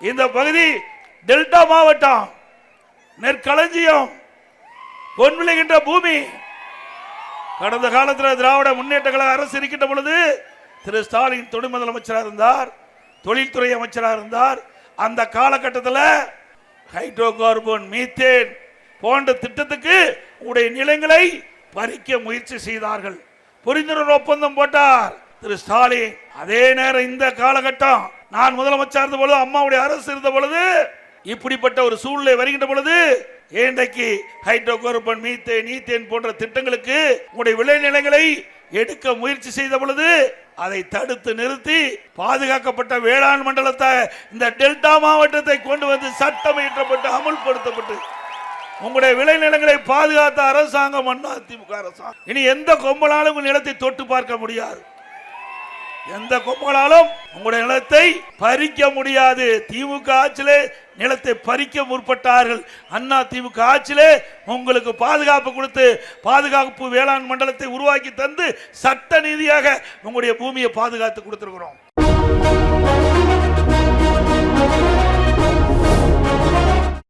இந்த பகுதி டெல்டா மாவட்டம் நெற்களஞ்சியம் பொன் விளைகின்ற பூமி. கடந்த காலத்தில் திராவிட முன்னேற்ற கழக அரசு இருக்கின்ற பொழுது திரு ஸ்டாலின் துணை முதலமைச்சராக இருந்தார் தொழில்துறை அமைச்சராக இருந்தார். அந்த காலகட்டத்தில் ஹைட்ரோ கார்பன் மீத்தேன் போன்ற திட்டத்துக்கு உடைய நிலங்களை பறிக்க முயற்சி செய்தார்கள். புரிந்துணர்வு ஒப்பந்தம் போட்டார் திரு ஸ்டாலின். அதே நேரம் இந்த காலகட்டம் நான் முதலமைச்சர் இருந்த பொழுது அம்மாவுடைய அரசு இருந்த பொழுது இப்படிப்பட்ட ஒரு சூழ்நிலை வருகின்ற பொழுது இன்றைக்கு ஹைட்ரோ கார்பன் மீத்தேன் நீத்தேன் போன்ற திட்டங்களுக்கு உங்களுடைய விளைநிலங்களை எடுக்க முயற்சி செய்த பொழுது அதை தடுத்து நிறுத்தி பாதுகாக்கப்பட்ட வேளாண் மண்டலத்தை இந்த டெல்டா மாவட்டத்தை கொண்டு வந்து சட்டம் இயற்றப்பட்டு அமுல்படுத்தப்பட்டு உங்களுடைய விளைநிலங்களை பாதுகாத்த அரசாங்கம் அதிமுக அரசாங்கம். இனி எந்த கொம்பனாலும் உங்கள் நிலத்தை தொட்டு பார்க்க முடியாது. எந்த கொம்பனாலும் உங்களுடைய நிலத்தை பறிக்க முடியாது. திமுக ஆட்சியிலே நிலத்தை பறிக்க முற்பட்டார்கள். அண்ணா திமுக ஆட்சியிலே உங்களுக்கு பாதுகாப்பு கொடுத்து பாதுகாப்பு வேளாண் மண்டலத்தை உருவாக்கி தந்து சட்ட ரீதியாக உங்களுடைய பூமியை பாதுகாத்து கொடுத்துருக்குறோம்.